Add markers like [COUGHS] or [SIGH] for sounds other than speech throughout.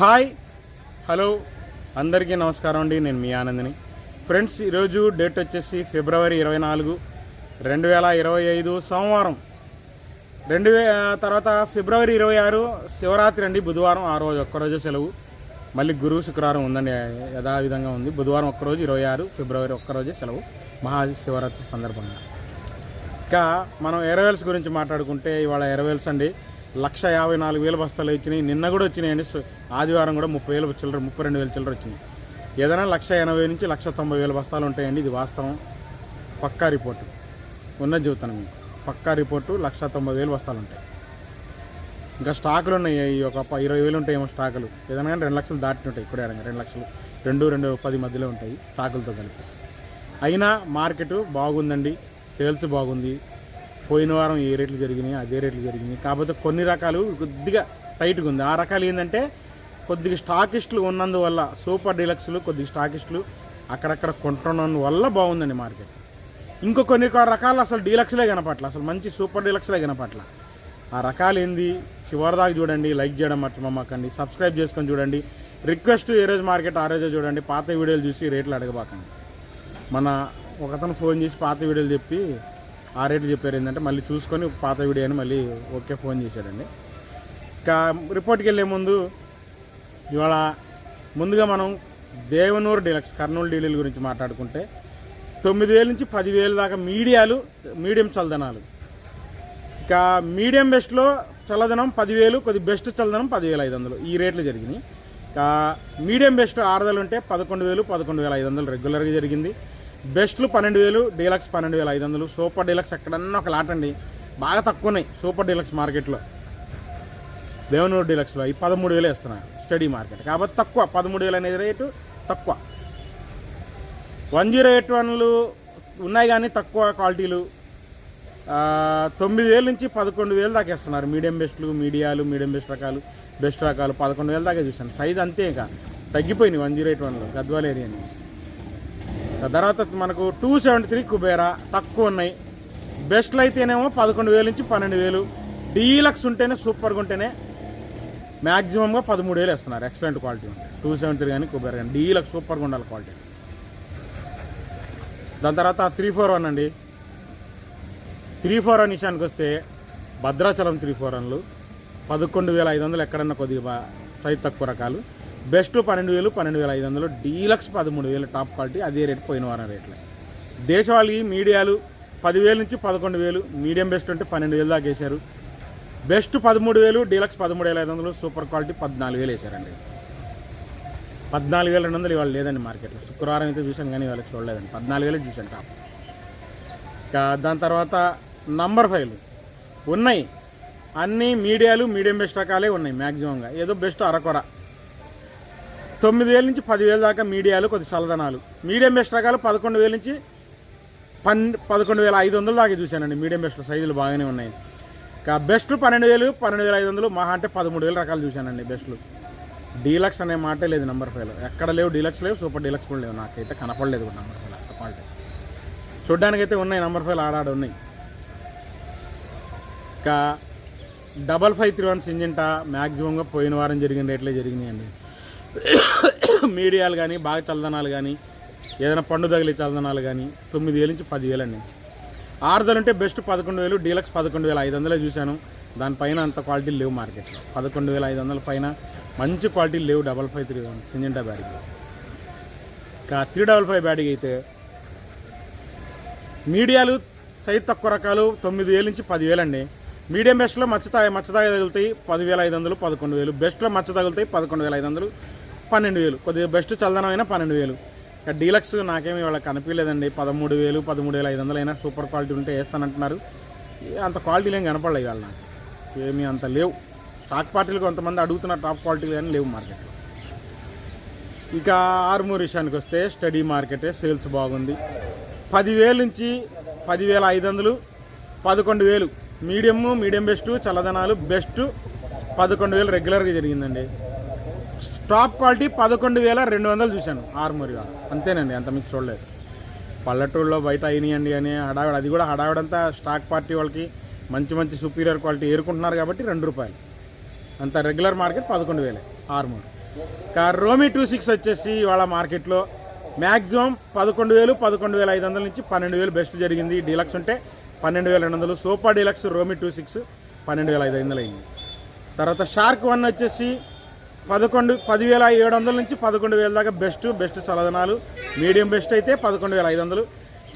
Hi. Hello. అందరికీ నమస్కారం అండి. నేను మీ ఆనందిని. ఫ్రెండ్స్ ఈరోజు డేట్ వచ్చేసి ఫిబ్రవరి ఇరవై నాలుగు రెండు వేల ఇరవై ఐదు సోమవారం. రెండు వే తర్వాత ఫిబ్రవరి ఇరవై ఆరు శివరాత్రి అండి. బుధవారం ఆ రోజు ఒక్కరోజు సెలవు. మళ్ళీ గురువు శుక్రవారం ఉందండి. యథావిధంగా ఉంది. బుధవారం ఒక్కరోజు ఇరవై ఆరు ఫిబ్రవరి ఒక్కరోజే సెలవు. మహాశివరాత్రి సందర్భంగా. ఇంకా మనం ఎరవేల్స్ గురించి మాట్లాడుకుంటే ఇవాళ ఎరవేల్స్ అండి. లక్ష యాభై నాలుగు వేల బస్తాలు వచ్చినాయి నిన్న కూడా వచ్చినాయండి. ఆదివారం కూడా ముప్పై వేలు చిల్లర ముప్పై రెండు వేల చిల్లర వచ్చినాయి. ఏదైనా లక్ష ఎనభై నుంచి లక్ష తొంభై వేల బస్తాలు ఉంటాయండి. ఇది వాస్తవం. పక్కా రిపోర్టు. ఉన్నది చెబుతాను మీకు. పక్కా రిపోర్టు లక్ష తొంభై వేలు బస్తాలు ఉంటాయి. ఇంకా స్టాకులు ఉన్నాయి. ఒక ఇరవై వేలు ఉంటాయేమో స్టాకులు. ఏదైనా కానీ రెండు లక్షలు దాటి ఉంటాయి. ఇప్పుడే రెండు లక్షలు. రెండు రెండు పది మధ్యలో ఉంటాయి స్టాకులతో కలిపి. అయినా మార్కెట్ బాగుందండి. సేల్స్ బాగుంది. పోయిన వారం ఏ రేట్లు జరిగినాయి అదే రేట్లు జరిగినాయి. కాకపోతే కొన్ని రకాలు కొద్దిగా టైట్గా ఉంది. ఆ రకాలు ఏంటంటే కొద్దిగా స్టాకిస్టులు ఉన్నందువల్ల సూపర్ డీలక్స్లు కొద్దిగా స్టాకిస్టులు అక్కడక్కడ కొంటున్నందువల్ల బాగుందండి మార్కెట్. ఇంకో కొన్ని రకాలు అసలు డీలక్స్లే కనపట్ల అసలు మంచి సూపర్ డీలక్స్లే కనపట్ల ఆ రకాలు ఏంది? చివరిదాకా చూడండి లైక్ చేయడం మర్చిపోమాకండి సబ్స్క్రైబ్ చేసుకొని చూడండి. రిక్వెస్ట్ ఏ రోజు మార్కెట్ ఆ రోజే చూడండి. పాత వీడియోలు చూసి రేట్లు అడగబాకండి. మన ఒకతను ఫోన్ చేసి పాత వీడియోలు చెప్పి ఆ రేట్లు చెప్పారు ఏంటంటే మళ్ళీ చూసుకొని పాత వీడియో అని మళ్ళీ ఓకే ఫోన్ చేశాడండి. ఇంకా రిపోర్ట్కి వెళ్ళే ముందు ఇవాళ ముందుగా మనం దేవనూరు డీలక్స్ కర్నూలు డీలీల గురించి మాట్లాడుకుంటే తొమ్మిది వేల నుంచి పదివేల దాకా మీడియాలు మీడియం చల్లదనాలు. ఇంకా మీడియం బెస్ట్లో చల్లదనం పదివేలు కొద్ది బెస్ట్ చల్లదనం పదివేల ఐదు వందలు. ఈ రేట్లు జరిగినాయి. ఇంకా మీడియం బెస్ట్ ఆరుదలు ఉంటే పదకొండు వేలు పదకొండు వేల ఐదు వందలు రెగ్యులర్గా జరిగింది. బెస్ట్లు పన్నెండు వేలు డీలక్స్ పన్నెండు వేల ఐదు వందలు. సూపర్ డీలక్స్ ఎక్కడన్నా ఒక లాట్ అండి. బాగా తక్కువ ఉన్నాయి సూపర్ డీలక్స్ మార్కెట్లో. దేవనూరు డీలక్స్లో ఈ పదమూడు వేలు వేస్తున్నాయి స్టడీ మార్కెట్. కాబట్టి తక్కువ పదమూడు వేలు అనేది రేటు తక్కువ. వన్ జీరో ఎయిట్ వన్లు ఉన్నాయి కానీ తక్కువ క్వాలిటీలు. తొమ్మిది వేల నుంచి పదకొండు వేలు దాకా ఇస్తున్నారు మీడియం బెస్ట్లు మీడియాలు మీడియం బెస్ట్ రకాలు బెస్ట్ రకాలు. పదకొండు వేల దాకా చూసాను సైజ్ అంతే ఇంకా. తగ్గిపోయింది వన్ జీరో ఎయిట్ వన్లో. గద్వాల ఏరియా నుంచి. తర్వాత మనకు టూ సెవెంటీ త్రీ కుబేరా తక్కువ ఉన్నాయి. బెస్ట్లు అయితేనేమో పదకొండు వేలు నుంచి పన్నెండు వేలు. డీలక్స్ ఉంటేనే సూపర్గా ఉంటేనే మ్యాక్సిమంగా పదమూడు వేలు వేస్తున్నారు. ఎక్సలెంట్ క్వాలిటీ ఉంటాయి టూ సెవెంటీ త్రీ కానీ కుబేరా కానీ. డీలక్స్ సూపర్గా ఉండాలి క్వాలిటీ దాని తర్వాత త్రీ ఫోర్ వన్ అండి. త్రీ ఫోర్ వన్ విషయానికి వస్తే భద్రాచలం త్రీ ఫోర్ వన్లు పదకొండు వేల ఐదు వందలు ఎక్కడన్నా కొద్దిగా సైజ్ తక్కువ రకాలు. బెస్ట్ పన్నెండు వేలు పన్నెండు వేల ఐదు వందలు డీలక్స్ పదమూడు వేలు టాప్ క్వాలిటీ అదే రేట్ పోయిన వారం రేట్లే. దేశవాళీ మీడియాలు పదివేల నుంచి పదకొండు వేలు మీడియం బెస్ట్ ఉంటే పన్నెండు వేలు దాకా వేశారు. బెస్ట్ పదమూడు వేలు డీలక్స్ పదమూడు వేల ఐదు వందలు సూపర్ క్వాలిటీ పద్నాలుగు వేలు వేశారండి. పద్నాలుగు వేల రెండు వందలు ఇవాళ లేదండి మార్కెట్లో. శుక్రవారం అయితే చూశాను కానీ ఇవాళ చూడలేదండి. పద్నాలుగు వేలు చూశాను టాప్. ఇంకా దాని తర్వాత నంబర్ ఫైవ్లు ఉన్నాయి. అన్ని మీడియాలు మీడియం బెస్ట్ రకాలే ఉన్నాయి మ్యాక్సిమంగా ఏదో బెస్ట్ అరకొర. తొమ్మిది వేల నుంచి పదివేల దాకా మీడియాలు కొద్ది చల్లదనాలు. మీడియం బెస్ట్ రకాలు పదకొండు వేల నుంచి పన్ పదకొండు వేల ఐదు వందలు దాకా చూశానండి. మీడియం బెస్ట్ సైజులు బాగానే ఉన్నాయి. ఇంకా బెస్ట్ పన్నెండు వేలు పన్నెండు వేల ఐదు వందలు మహా అంటే పదమూడు వేల రకాలు చూశానండి బెస్ట్లు. డీలక్స్ అనే మాటే లేదు నెంబర్ ఫైవ్లో ఎక్కడ లేవు డీలక్స్ లేవు సూపర్ డీలక్స్ కూడా లేవు. నాకైతే కనపడలేదు కూడా నెంబర్ ఫైవ్ అంత క్వాలిటీ చూడ్డానికైతే ఉన్నాయి నెంబర్ ఫైవ్ ఆడాడు ఉన్నాయి. ఇంకా double five three ones Syngenta మ్యాక్సిమంగా పోయిన వారం జరిగిన రేట్లే జరిగినాయండి. [COUGHS] మీడియాలు కానీ బాగా చల్లదనాలు కానీ ఏదైనా పండు తగిలే చల్లదనాలు కానీ తొమ్మిది వేల నుంచి పదివేలు అండి. ఆరుదలు ఉంటే బెస్ట్ పదకొండు వేలు డీలక్స్ పదకొండు వేల ఐదు వందలే చూశాను దానిపైన అంత క్వాలిటీ లేవు మార్కెట్లో. పదకొండు వేల ఐదు వందల పైన మంచి క్వాలిటీ లేవు డబల్ ఫైవ్ త్రీ సింజంటా బ్యాడ్కి. ఇంకా త్రీ డబల్ ఫైవ్ బ్యాడ్కి అయితే మీడియాలు సైజ్ తక్కువ రకాలు తొమ్మిది వేల నుంచి పదివేలు అండి. మీడియం బెస్ట్లో మచ్చ మచ్చ తగులుతాయి పదివేల ఐదు వందలు పదకొండు వేలు బెస్ట్లో మచ్చ తగులుతాయి పదకొండు వేల ఐదు వందలు పన్నెండు వేలు. కొద్దిగా బెస్ట్ చల్లదనమైన పన్నెండు వేలు. ఇక డీలక్స్ నాకేమి వాళ్ళకి కనిపించలేదండి. పదమూడు వేలు పదమూడు వేల ఐదు వందలు అయినా సూపర్ క్వాలిటీ ఉంటే వేస్తానంటున్నారు. అంత క్వాలిటీలు ఏం కనపడలేదు ఇవాళ నాకు. ఏమీ అంత లేవు. స్టాక్ పార్టీలు కొంతమంది అడుగుతున్న టాప్ క్వాలిటీలు కానీ లేవు మార్కెట్లో ఇక ఆర్మూర్ విషయానికి వస్తే స్టడీ మార్కెటే సేల్స్ బాగుంది. పదివేల నుంచి పదివేల ఐదు వందలు పదకొండు వేలు. మీడియము మీడియం బెస్ట్ చల్లదనాలు బెస్ట్ పదకొండు వేలు రెగ్యులర్గా జరిగిందండి. టాప్ క్వాలిటీ పదకొండు వేల రెండు వందలు చూశాను. ఆర్మూరిగా. అంతేనండి అంత మిక్స్ చూడలేదు. పల్లెటూరులో బయట అయినాయండి అని హడావిడ అది కూడా హడావిడంతా స్టాక్ పార్టీ వాళ్ళకి మంచి మంచి సుపీరియర్ క్వాలిటీ ఏరుకుంటున్నారు కాబట్టి రెండు రూపాయలు. అంత రెగ్యులర్ మార్కెట్ పదకొండు వేలే ఆర్మూర్. ఇంకా రోమి టూ సిక్స్ వచ్చేసి ఇవాళ మార్కెట్లో మ్యాక్సిమం పదకొండు వేలు పదకొండు వేల ఐదు వందల నుంచి పన్నెండు వేలు బెస్ట్ జరిగింది. డీలక్స్ ఉంటే పన్నెండు వేల రెండు వందలు సూపర్ డీలక్స్ రోమి టూ సిక్స్ పన్నెండు వేల ఐదు వందలు అయింది తర్వాత షార్క్ వన్ వచ్చేసి పదకొండు పదివేల ఏడు వందల నుంచి పదకొండు వేల దాకా బెస్ట్ బెస్ట్ చలదనాలు. మీడియం బెస్ట్ అయితే పదకొండు వేల ఐదు వందలు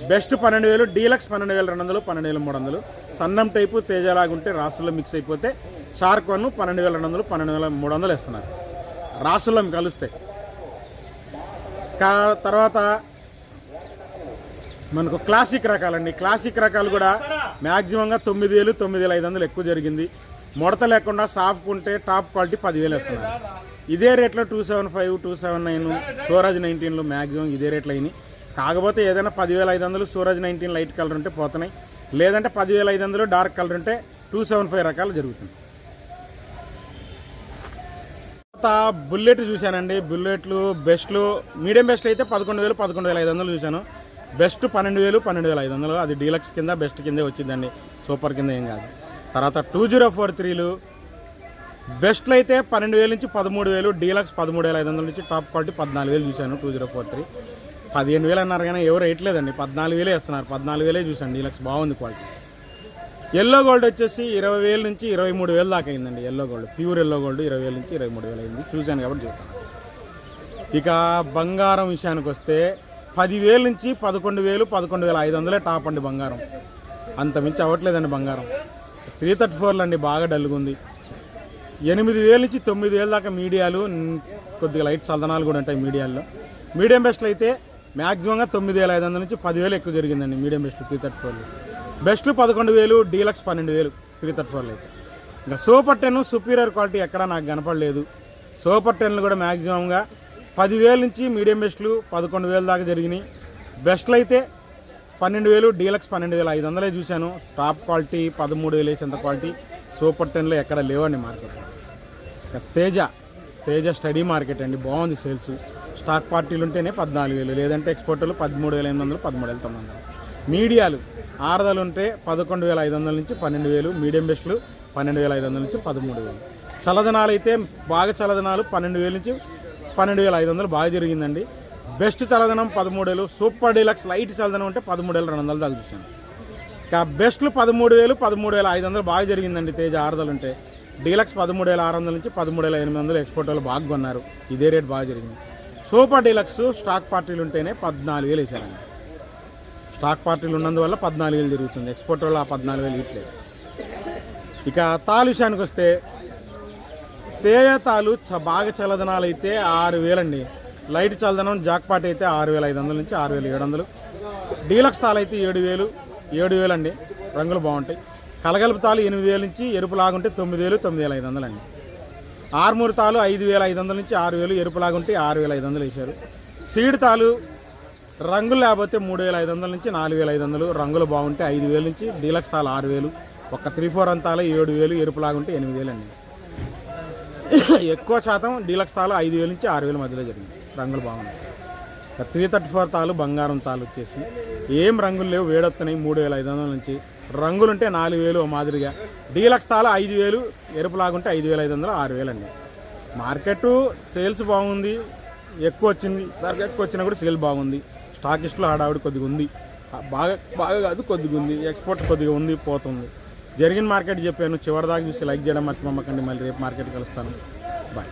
బెస్ట్ పన్నెండు వేలు డీలక్స్ పన్నెండు వేల రెండు వందలు పన్నెండు వేల మూడు వందలు సన్నం టైపు తేజలాగా ఉంటే రాసుల్లో మిక్స్ అయిపోతే షార్క్ వన్ పన్నెండు వేల రెండు వందలు పన్నెండు వేల మూడు వందలు ఇస్తున్నారు రాసుల్లో కలుస్తాయి కా- తర్వాత మనకు క్లాసిక్ రకాలండి. క్లాసిక్ రకాలు కూడా మ్యాక్సిమంగా తొమ్మిది వేలు తొమ్మిది వేల ఐదు వందలు ఎక్కువ జరిగింది. ముడత లేకుండా సాఫ్ట్ ఉంటే టాప్ క్వాలిటీ పదివేలు ఇస్తున్నారు ఇదే రేట్లో two seven five two seven nine Suraj నైన్టీన్లు maximum ఇదే రేట్లు అయినాయి. కాకపోతే ఏదైనా పదివేల ఐదు వందలు సూరజ్ నైన్టీన్ లైట్ కలర్ ఉంటే పోతున్నాయి. లేదంటే పదివేల ఐదు వందలు డార్క్ కలర్ ఉంటే టూ సెవెన్ ఫైవ్ రకాలు జరుగుతుంది. తర్వాత బుల్లెట్ చూశానండి. బుల్లెట్లు బెస్ట్లు మీడియం బెస్ట్ అయితే పదకొండు వేలు పదకొండు వేల ఐదు వందలు చూశాను. బెస్ట్ పన్నెండు వేలు పన్నెండు వేల ఐదు వందలు. అది డీలక్స్ కింద బెస్ట్ కిందే వచ్చిందండి. సూపర్ కింద ఏం కాదు. తర్వాత టూ జీరో ఫోర్ త్రీలు. బెస్ట్లు అయితే పన్నెండు వేల నుంచి పదమూడు వేలు డీలక్స్ పదమూడు వేల ఐదు వందల నుంచి టాప్ క్వాలిటీ పద్నాలుగు వేలు చూశాను టూ జీరో ఫోర్ త్రీ. పదిహేను వేలు అన్నారు కానీ ఎవరు వేయట్లేదండి. పద్నాలుగు వేలే ఇస్తున్నారు పద్నాలుగు వేలే చూశాను డీలక్స్. బాగుంది క్వాలిటీ. ఎల్లో గోల్డ్ వచ్చేసి ఇరవై వేల నుంచి ఇరవై మూడు వేలు దాకా అయిందండి yellow gold. Pure yellow gold ఇరవై వేల నుంచి ఇరవై మూడు వేలు అయింది. చూశాను కాబట్టి చెప్తాను ఇక బంగారం విషయానికి వస్తే పదివేల నుంచి పదకొండు వేలు పదకొండు వేల ఐదు వందలే టాప్ అండి బంగారం. అంత మించి అవ్వట్లేదండి బంగారం. త్రీ థర్టీ ఫోర్లు అండి బాగా డల్గా ఉంది ఎనిమిది వేల నుంచి తొమ్మిది వేల దాకా మీడియాలు కొద్దిగా లైట్ చల్దనాలు కూడా ఉంటాయి మీడియాల్లో. మీడియం బెస్ట్లు అయితే మ్యాక్సిమంగా తొమ్మిది వేల ఐదు వందల నుంచి పదివేలు ఎక్కువ జరిగిందండి మీడియం బెస్ట్ త్రీ థర్టీ ఫోర్లు బెస్ట్లు పదకొండు వేలు డీలక్స్ పన్నెండు వేలు త్రీ థర్టీ ఫోర్లు అయితే. ఇంకా సూపర్ టెన్ సుపీరియర్ క్వాలిటీ ఎక్కడా నాకు కనపడలేదు. సూపర్ టెన్లు కూడా మ్యాక్సిమంగా పదివేల నుంచి మీడియం బెస్ట్లు పదకొండు వేలు దాకా జరిగినాయి. బెస్ట్లు అయితే పన్నెండు వేలు డీలక్స్ పన్నెండు వేల ఐదు వందలే చూశాను. టాప్ క్వాలిటీ పదమూడు వేలు వేసేంత క్వాలిటీ సూపర్ టెన్లో ఎక్కడ లేవండి market Teja Teja steady market అండి. బాగుంది సేల్స్ స్టాక్ పార్టీలు ఉంటేనే పద్నాలుగు వేలు లేదంటే ఎక్స్పోర్టర్లు పదమూడు వేల ఎనిమిది వందలు పదమూడు వేల తొమ్మిది వందలు. మీడియాలు ఆరదలు ఉంటే పదకొండు వేల ఐదు వందల నుంచి పన్నెండు వేలు మీడియం బెస్ట్లు పన్నెండు వేల ఐదు వందల నుంచి పదమూడు వేలు. చలదనాలు అయితే బాగా చల్లదనాలు పన్నెండు వేల నుంచి పన్నెండు వేల ఐదు వందలు బాగా జరిగిందండి. బెస్ట్ చల్లదనం పదమూడు వేలు సూపర్ డీలక్స్ లైట్ చల్లదనం ఉంటే పదమూడు రెండు వందలు దాకా చూసాను ఇక బెస్ట్లు పదమూడు వేలు పదమూడు వేల ఐదు వందలు బాగా జరిగిందండి తేజ ఆరుదలు ఉంటే డీలక్స్ పదమూడు వేల ఆరు వందల నుంచి పదమూడు వేల ఎనిమిది వందలు ఎక్స్పోర్ట్ వాళ్ళు బాగా కొన్నారు. ఇదే రేట్ బాగా జరిగింది. సూపర్ డీలక్స్ స్టాక్ పార్టీలు ఉంటేనే పద్నాలుగు వేలు వేసారండి స్టాక్ పార్టీలు ఉన్నందువల్ల పద్నాలుగు వేలు జరుగుతుంది. ఎక్స్పోర్ట్ వాళ్ళు ఆ పద్నాలుగు వేలు ఇట్లేదు ఇక తాలు విషయానికి వస్తే తేజ తాలు చ బాగా చల్లదనాలు అయితే ఆరు వేలండి. లైట్ చల్లదనం జాక్పాట్ అయితే ఆరు వేల ఐదు వందల నుంచి ఆరు వేల ఏడు వందలు. డీలక్స్ తాలు అయితే ఏడు వేలు ఏడు వేలు అండి రంగులు బాగుంటాయి. కలగలుపు తాలు ఎనిమిది వేల నుంచి ఎరుపు లాగుంటే తొమ్మిది వేలు తొమ్మిది వేల ఐదు వందలు అండి ఆరుమూరు తాలు ఐదు వేల ఐదు వందల నుంచి ఆరు వేలు ఎరుపు లాగుంటే ఆరు వేల ఐదు వందలు వేశారు. సీడ్ తాలు రంగులు లేకపోతే మూడు వేల ఐదు వందల నుంచి నాలుగు వేల ఐదు వందలు. రంగులు బాగుంటే ఐదు వేల నుంచి డీలక్స్ తాలు ఆరు వేలు. ఒక త్రీ ఫోర్ అంతాలు ఏడు వేలు ఎరుపు లాగుంటే ఎనిమిది వేలు అండి ఎక్కువ శాతం డీలక్స్ తాలు ఐదు వేల నుంచి ఆరు వేల మధ్యలో జరిగింది. రంగులు బాగున్నాయి. త్రీ థర్టీ ఫోర్ తాలు బంగారం తాలు వచ్చేసి. ఏం రంగులు లేవు వేడొస్తున్నాయి మూడు వేల ఐదు వందల నుంచి. రంగులుంటే నాలుగు వేలు మాదిరిగా. డీలక్స్ తాలు ఐదు వేలు ఎరుపు లాగుంటే ఐదు వేల ఐదు వందలు ఆరు వేలు అండి మార్కెట్ సేల్స్ బాగుంది ఎక్కువ వచ్చింది. సరిగ్గా ఎక్కువ వచ్చినా కూడా సేల్ బాగుంది. స్టాకిస్ట్లో ఆడావిడ కొద్దిగా ఉంది. బాగా బాగా కాదు కొద్దిగా ఉంది. ఎక్స్పోర్ట్ కొద్దిగా ఉంది పోతుంది. జరిగిన మార్కెట్ చెప్పాను చివరిదాకా చూసి లైక్ చేయడం మర్చిపోమ్మకండి మళ్ళీ రేపు మార్కెట్ కలుస్తాను. బాయ్.